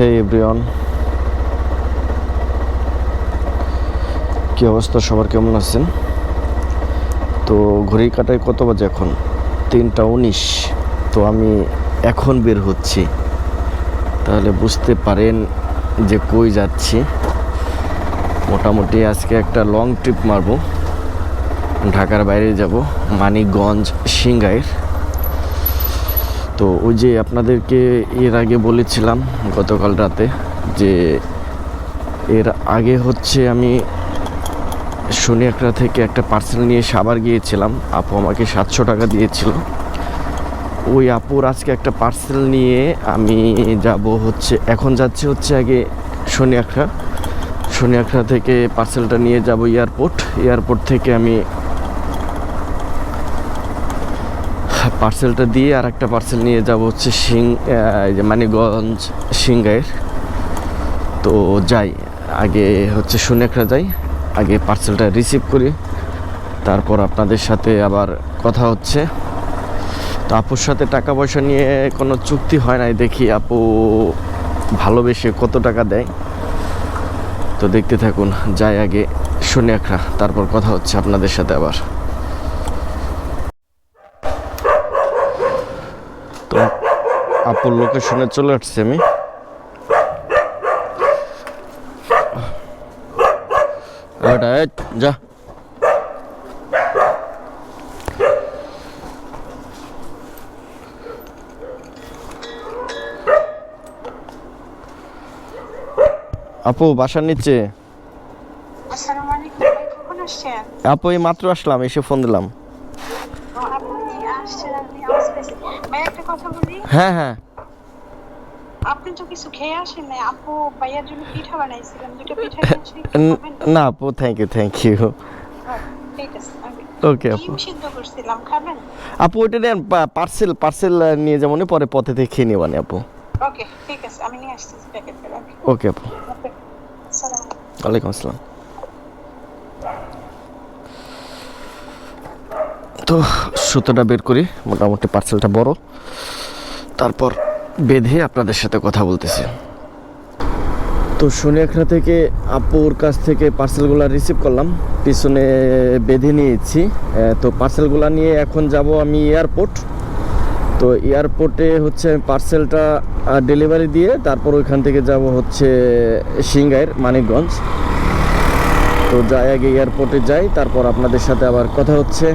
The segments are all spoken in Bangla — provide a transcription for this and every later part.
হে এভরিওয়ান কি অবস্থা? সবার কেমন আছেন? তো ঘড়ি কাটায় কত বাজে এখন? তিনটা উনিশ। তো আমি এখন বের হচ্ছি। তাহলে বুঝতে পারেন যে কই যাচ্ছি। মোটামুটি আজকে একটা লং ট্রিপ মারবো। ঢাকার বাইরে যাব। মানিকগঞ্জ সিংগাইর তো ওই যে আপনাদেরকে এর আগে বলেছিলাম গতকাল রাতে যে এর আগে হচ্ছে আমি শনিয়াকড়া থেকে একটা পার্সেল নিয়ে সাবার গিয়েছিলাম। আপু আমাকে সাতশো টাকা দিয়েছিল। ওই আপুর আজকে একটা পার্সেল নিয়ে আমি যাব হচ্ছে, এখন যাচ্ছে হচ্ছে আগে শনিয়াকড়া শনিয়াকড়া থেকে পার্সেলটা নিয়ে যাব এয়ারপোর্ট এয়ারপোর্ট থেকে আমি পার্সেলটা দিয়ে আর একটা পার্সেল নিয়ে যাব হচ্ছে সিং মানিকগঞ্জ সিংগাইর তো যাই, আগে হচ্ছে সুনেকরা যাই, আগে পার্সেলটা রিসিভ করি। তারপর আপনাদের সাথে আবার কথা হচ্ছে। তো আপুর সাথে টাকা পয়সা নিয়ে কোনো চুক্তি হয় নাই, দেখি আপু ভালোবেসে কত টাকা দেয়। তো দেখতে থাকুন, যাই আগে সুনেকরা তারপর কথা হচ্ছে আপনাদের সাথে আবার তো আপুর লোকেশনে চলে আসছি আমি। যা। আপু বাসার নিচে। আপু এই মাত্র আসলাম এসে ফোন দিলাম ও, আপনি আসছেন আপনি আওয়াজ পেয়েছি ভাই একটা কথা বলি হ্যাঁ হ্যাঁ। আপনি তো কিছু খেয়ে আসেন না আপু ভাইয়ার জন্য পিঠা বানাইছিলাম। দুটো পিঠা আসি ন- আপু থ্যাংক ইউ থ্যাংক ইউ হ্যাঁ, ঠিক আছে ওকে আপু। সিদ্ধ করছিলাম খাবেন? আপু ওইটা নেন পার্সেল পার্সেল নিয়ে যাব পরে পথে থেকে খেয়ে নেবানি আপু। ওকে ঠিক আছে আমি নিয়ে আসতেছি প্যাকেট ওকে আপু। ওয়ালাইকুম আসসালাম। তো সুতোটা বের করি মোটামুটি পার্সেলটা বড়। তারপর বেঁধে আপনাদের সাথে কথা বলতেছি। তো সোনিয়াখড়া থেকে আপুর কাছ থেকে পার্সেলগুলো রিসিভ করলাম। পিছনে বেঁধে নিয়েছি। তো পার্সেলগুলো নিয়ে এখন যাব আমি এয়ারপোর্ট তো এয়ারপোর্টে হচ্ছে আমি পার্সেলটা ডেলিভারি দিয়ে তারপর ওইখান থেকে যাব হচ্ছে সিঙ্গাইয়ের মানিকগঞ্জ। তো যাই আগে এয়ারপোর্টে যাই, তারপর আপনাদের সাথে আবার কথা হচ্ছে।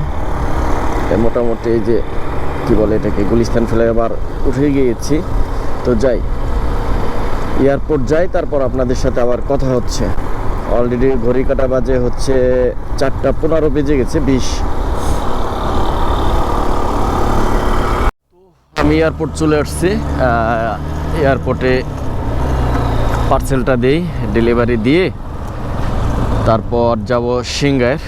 মোটামুটি এই যে, কি বলে এটাকে, গুলিস্তান ফেলে আবার উঠে গিয়েছি। তো যাই, এয়ারপোর্ট যাই, তারপর আপনাদের সাথে আবার কথা হচ্ছে। অলরেডি ঘড়ি কাটা বাজে হচ্ছে চারটা পনেরো বেজে গেছে, বিশ। আমি এয়ারপোর্ট চলে আসছি এয়ারপোর্টে পার্সেলটা দিই, ডেলিভারি দিয়ে। তারপর যাব সিঙ্গার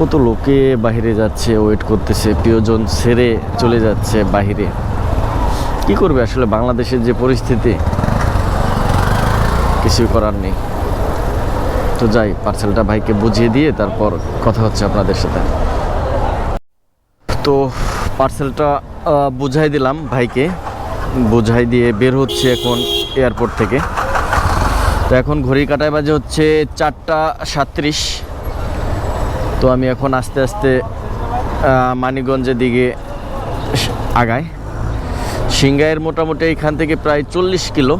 কত লোকে বাইরে যাচ্ছে ওয়েট করতেছে, প্রিয়জন ছেড়ে চলে যাচ্ছে বাইরে কি করবে আসলে বাংলাদেশের যে পরিস্থিতি? কিছুই করার নেই। তো যাই পার্সেলটা ভাইকে বুঝিয়ে দিয়ে তারপর কথা হচ্ছে আপনাদের সাথে। তো পার্সেলটা বুঝাই দিলাম ভাইকে। বুঝাই দিয়ে বের হচ্ছে এখন এয়ারপোর্ট থেকে। তো এখন ঘড়ি কাটায় বাজে হচ্ছে চারটা সাত্রিশ। তো আমি এখন আস্তে আস্তে আহ, মানিকগঞ্জের দিকে আগাই। সিংগাইয়ের মোটামুটি এখান থেকে প্রায় চল্লিশ কিলো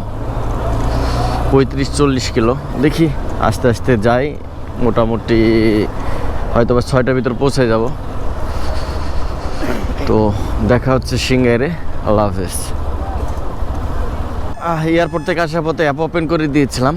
পঁয়ত্রিশ চল্লিশ কিলো। দেখি আস্তে আস্তে যাই মোটামুটি হয়তো বা ছয়টার ভিতর পৌঁছে যাব। তো দেখা হচ্ছে সিঙ্গাইরে আল্লাহ হাফেজ। এয়ারপোর্ট থেকে আসার পথে অ্যাপ ওপেন করে দিয়েছিলাম।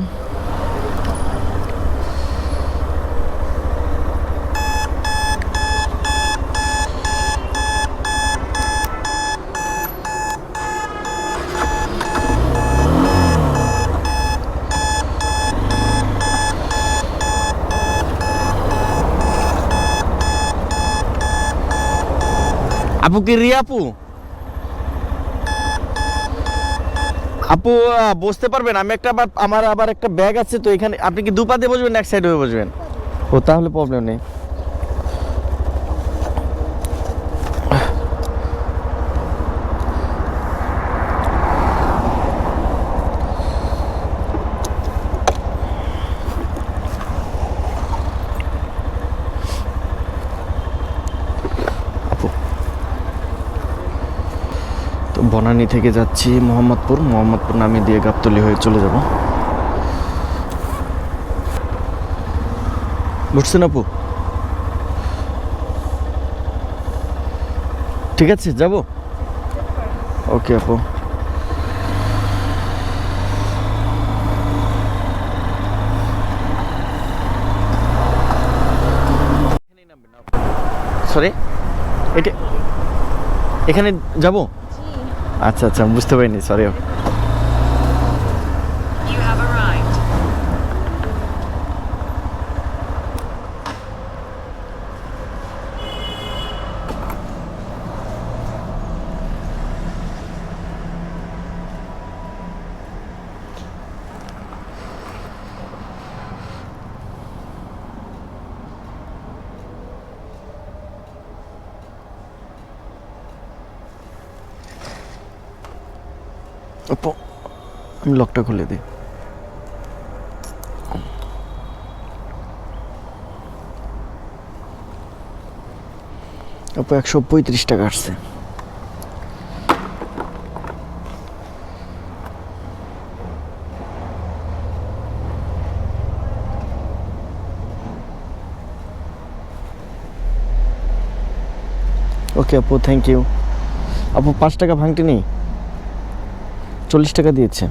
আপু কি রিয়া আপু আপু বসতে পারবেন। আমি একটা আবার আমার আবার একটা ব্যাগ আছে তো এখানে আপনি কি দুপা দিয়ে বসবেন এক সাইড হয়ে বসবেন? ও তাহলে প্রবলেম নেই। বনানী থেকে যাচ্ছি মোহাম্মদপুর। মোহাম্মদপুর নামে দিয়ে গাবতলি হয়ে চলে যাব। বুঝছেন আপু? ঠিক আছে, যাব? ওকে আপু। সরি? এটা এখানে যাব? আচ্ছা আচ্ছা বুঝতে পারিনি সরি আমি লকটা খুলে দিই। আপু একশো পঁয়ত্রিশ টাকা আসছে। ওকে, আপু থ্যাংক ইউ আপু, পাঁচ টাকা ভাঙটি নেই? চল্লিশ টাকা দিয়েছে।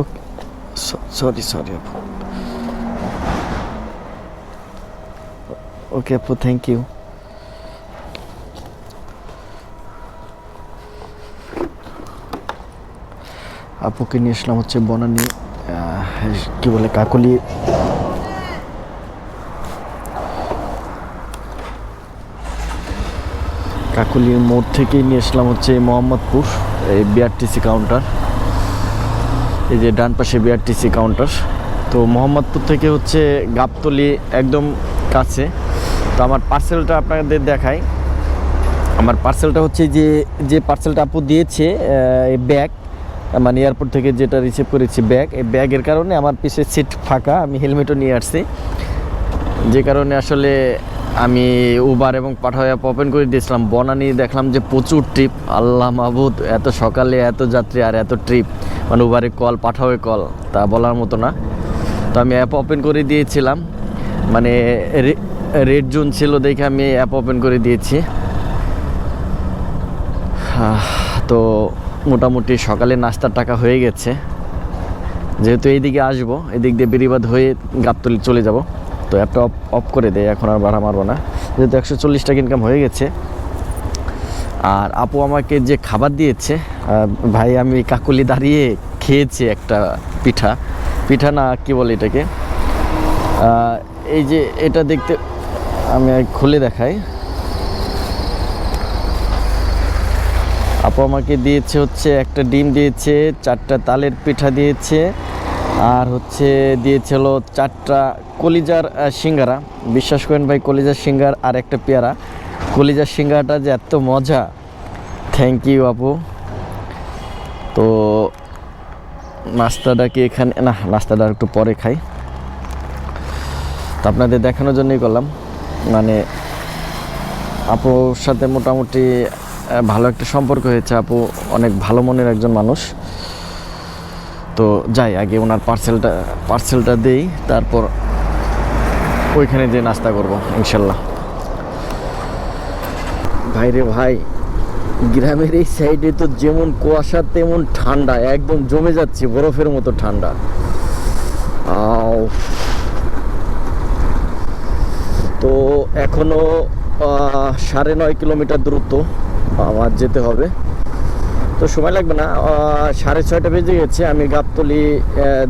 ওকে সরি সরি আপু। ওকে আপু থ্যাংক ইউ আপুকে নিয়ে আসলাম হচ্ছে বনানি কি বলে কাকলি। কাকুলির মোড় থেকেই নিয়ে আসলাম হচ্ছে মোহাম্মদপুর। এই বিআরটিসি কাউন্টার এই যে ডান পাশে বিআরটিসি কাউন্টার তো মোহাম্মদপুর থেকে হচ্ছে গাবতলি একদম কাছে। তো আমার পার্সেলটা আপনাদের দেখাই। আমার পার্সেলটা হচ্ছে যে যে পার্সেলটা আপু দিয়েছে এই ব্যাগ মানে এয়ারপোর্ট থেকে যেটা রিসিভ করেছি ব্যাগ এই ব্যাগের কারণে আমার পিছের সিট ফাঁকা, আমি হেলমেটও নিয়ে আসছি। যে কারণে আসলে আমি উবার এবং পাঠাও অ্যাপ ওপেন করে দিয়েছিলাম। বনানি দেখলাম যে প্রচুর ট্রিপ আল্লাহ মাহবুদ এত সকালে, এত যাত্রী আর এত ট্রিপ মানে উবারে কল পাঠাওয়ে কল তা বলার মতো না। তো আমি অ্যাপ ওপেন করে দিয়েছিলাম। মানে রেড জোন ছিল দেখে আমি অ্যাপ ওপেন করে দিয়েছি। তো মোটামুটি সকালে নাস্তার টাকা হয়ে গেছে। যেহেতু এইদিকে আসব, এদিক দিয়ে বেরিবাদ হয়ে গাবতলি চলে যাব। তো অ্যাপটা অফ অফ করে দেয়, এখন আর ভাড়া মারবো না। যেহেতু একশো চল্লিশ টাকা ইনকাম হয়ে গেছে। আর আপু আমাকে যে খাবার দিয়েছে ভাই আমি কাকুলি দাঁড়িয়ে খেয়েছি একটা পিঠা। পিঠা না, কি বলে এটাকে? এই যে এটা দেখতে, আমি খুলে দেখাই। আপু আমাকে দিয়েছে হচ্ছে একটা ডিম দিয়েছে, চারটা তালের পিঠা দিয়েছে আর হচ্ছে দিয়েছিল চারটা কলিজার সিঙ্গারা। বিশ্বাস করেন ভাই, কলিজার সিঙ্গার আর একটা পেয়ারা। কলিজার সিঙ্গারাটা যে এত মজা। থ্যাংক ইউ আপু। তো নাস্তাটা কি এখানে না, নাস্তাটা একটু পরে খাই। তো আপনাদের দেখানোর জন্যই করলাম। মানে আপুর সাথে মোটামুটি ভালো একটা সম্পর্ক হয়েছে আপু। অনেক ভালো মনের একজন মানুষ। তো যাই, আগে ওনার পার্সেলটা পার্সেলটা দেই, তারপর ওইখানে যে নাস্তা করব, ইনশাল্লাহ। ভাইরে ভাই, গ্রামের এই সাইডে তো যেমন কুয়াশা, তেমন ঠান্ডা, একদম জমে যাচ্ছে, বরফের মতো ঠান্ডা। তো এখনও সাড়ে নয় কিলোমিটার দূরত্ব, আমার যেতে হবে। তো সময় লাগবে না সাড়ে ছয়টা বেজে গেছে, আমি গাবতলি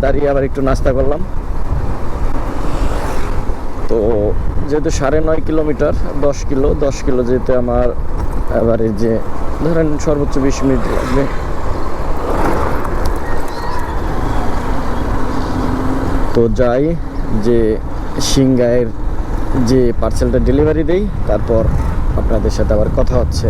দাঁড়িয়ে আবার একটু নাস্তা করলাম। তো যেহেতু সাড়ে নয় কিলোমিটার, দশ কিলো দশ কিলো যেতে আমার এবারে যে, ধরেন সর্বোচ্চ বিশ মিনিট লাগবে। তো যাই, যে সিংগায়ের যে পার্সেলটা ডেলিভারি দেই, তারপর আপনাদের সাথে আবার কথা হচ্ছে।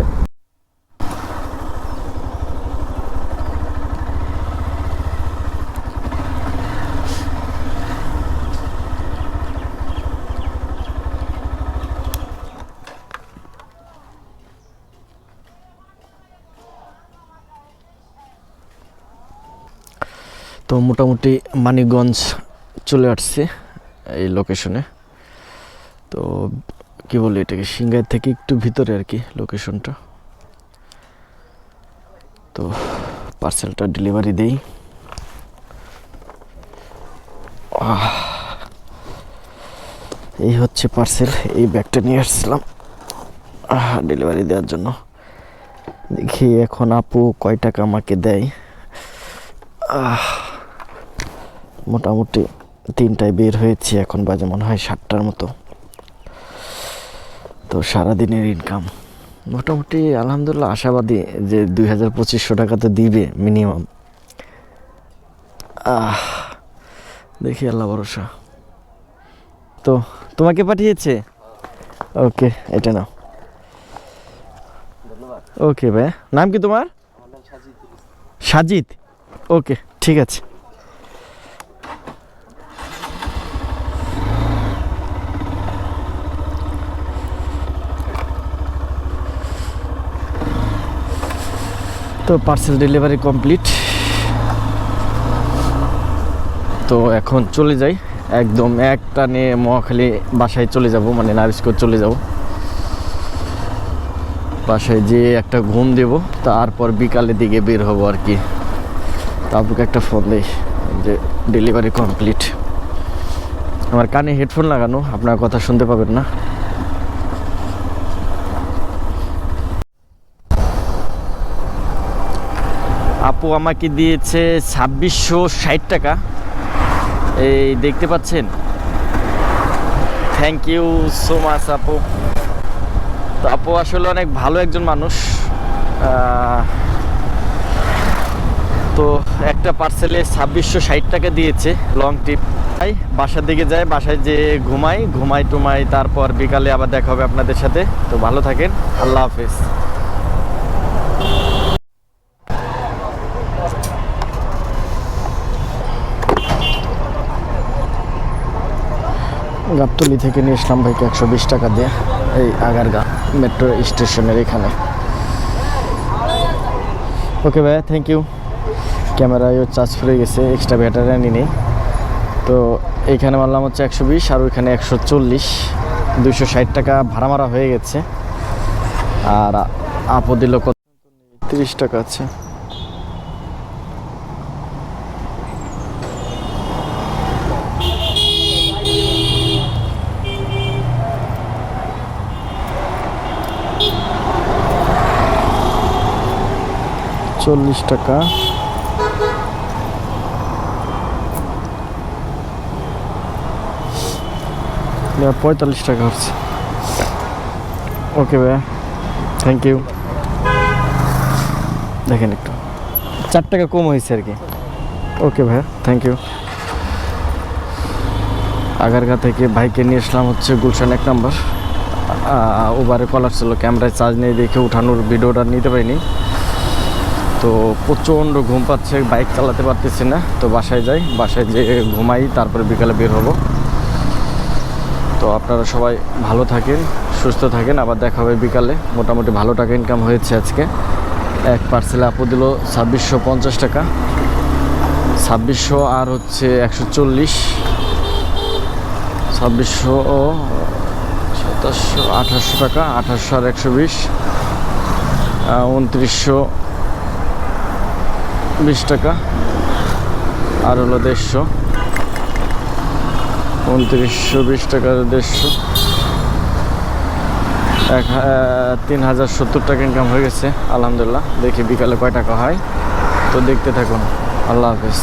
তো মোটামুটি মানিকগঞ্জ চলে আসছে এই লোকেশনে তো কি বলি এটাকে সিংগাই থেকে একটু ভিতরে আর কি লোকেশনটা তো পার্সেলটা ডেলিভারি দেই। এই হচ্ছে পার্সেল এই ব্যাগটা নিয়ে আসছিলাম। ডেলিভারি দেওয়ার জন্য। দেখি এখন আপু কয় টাকা আমাকে দেয়। আহ, মোটামুটি তিনটায় বের হয়েছি, এখন বাজে মনে হয় সাতটার মতো। তো সারাদিনের ইনকাম মোটামুটি আলহামদুলিল্লাহ আশাবাদী যে দুই হাজার পঁচিশশো টাকা তো দিবে মিনিমাম আহ, দেখি আল্লাহ ভরসা। তো, তোমাকে পাঠিয়েছে? ওকে, এটা নাও। ওকে ভাই নাম কি তোমার? সাজিদ? ওকে, ঠিক আছে। তো পার্সেল ডেলিভারি কমপ্লিট তো এখন চলে যাই। একদম একটা নিয়ে মহাখালী বাসায় চলে যাব মানে নারিস্কো চলে যাব। বাসায় যেয়ে একটা ঘুম দেব, তারপর বিকালের দিকে বের হব আর কি। তারপর একটা ফোন দেই, যে ডেলিভারি কমপ্লিট আমার কানে হেডফোন লাগানো, আপনার কথা শুনতে পাবেন না। আপু আমাকে দিয়েছে ছাব্বিশশো ষাট টাকা। এই দেখতে পাচ্ছেন? থ্যাংক ইউ সো মাচ আপু। তো আপু আসলে অনেক ভালো একজন মানুষ। তো একটা পার্সেলে ছাব্বিশশো ষাট টাকা দিয়েছে লং ট্রিপ তাই বাসার দিকে যাই বাসায় যে ঘুমাই ঘুমাই টুমাই, তারপর বিকালে আবার দেখা হবে আপনাদের সাথে। তো ভালো থাকেন, আল্লাহ হাফেজ। গাবতলি থেকে নিয়ে আসলাম ভাইকে একশো বিশ টাকা দিয়ে এই আগারগা মেট্রো স্টেশনের এখানে। ওকে ভাইয়া থ্যাংক ইউ ক্যামেরায়ও চার্জ ফুরে গেছে এক্সট্রা ব্যাটারি আনি নেই। তো এইখানে মারলাম হচ্ছে একশো বিশ, আর ওইখানে একশো চল্লিশ। দুশো ষাট টাকা ভাড়া মারা হয়ে গেছে। আর আপো দিল কত? তিরিশ টাকা আছে। চল্লিশ টাকা। পঁয়তাল্লিশ টাকা হচ্ছে। ওকে ভাইয়া থ্যাংক ইউ দেখেন একটু। চার টাকা কম হয়েছে আর কি। ওকে ভাইয়া থ্যাংক ইউ আগারগা থেকে বাইকে নিয়ে আসলাম হচ্ছে গুলশান এক নম্বর। ওভারে কলার ছিল ক্যামেরায় চার্জ নেই দেখে উঠানোর ভিডিওটা নিতে পারিনি। তো প্রচণ্ড ঘুম পাচ্ছে, বাইক চালাতে পারতেছি না। তো বাসায় যাই, বাসায় যে ঘুমাই, তারপরে বিকালে বের হব। তো আপনারা সবাই ভালো থাকেন, সুস্থ থাকেন। আবার দেখা হবে বিকালে। মোটামুটি ভালো টাকা ইনকাম হয়েছে আজকে। এক পার্সেলে আপু দিল ছাব্বিশশো পঞ্চাশ টাকা। ছাব্বিশশো আর হচ্ছে একশো চল্লিশ। ছাব্বিশশো, সাতাশশো, আঠাশশো টাকা, আঠাশশো আর একশো বিশ। উনত্রিশশো বিশ টাকা। আর হলো দেড়শো। উনত্রিশশো বিশ টাকা দেড়শো। এক তিন হাজার সত্তর টাকা ইনকাম হয়ে গেছে, আলহামদুলিল্লাহ। দেখি বিকালে কয় টাকা হয়। তো দেখতে থাকুন। আল্লাহ হাফিজ।